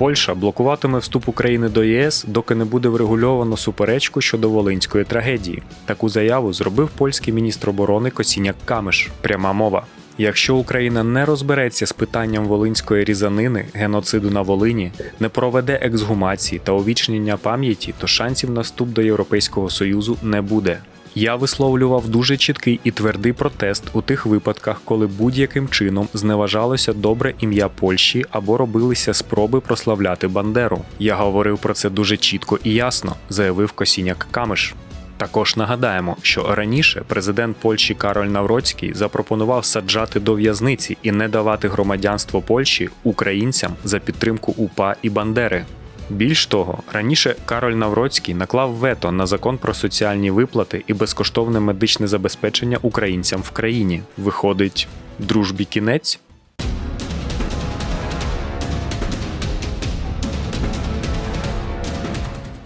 Польща блокуватиме вступ України до ЄС, доки не буде врегульовано суперечку щодо волинської трагедії. Таку заяву зробив польський міністр оборони Косіняк Камиш. Пряма мова. Якщо Україна не розбереться з питанням волинської різанини, геноциду на Волині, не проведе ексгумації та увічнення пам'яті, то шансів на вступ до Європейського Союзу не буде. Я висловлював дуже чіткий і твердий протест у тих випадках, коли будь-яким чином зневажалося добре ім'я Польщі або робилися спроби прославляти Бандеру. Я говорив про це дуже чітко і ясно, заявив Косіняк Камиш. Також нагадаємо, що раніше президент Польщі Кароль Навроцький запропонував саджати до в'язниці і не давати громадянство Польщі українцям за підтримку УПА і Бандери. Більш того, раніше Кароль Навроцький наклав вето на закон про соціальні виплати і безкоштовне медичне забезпечення українцям в країні. Виходить, дружбі кінець.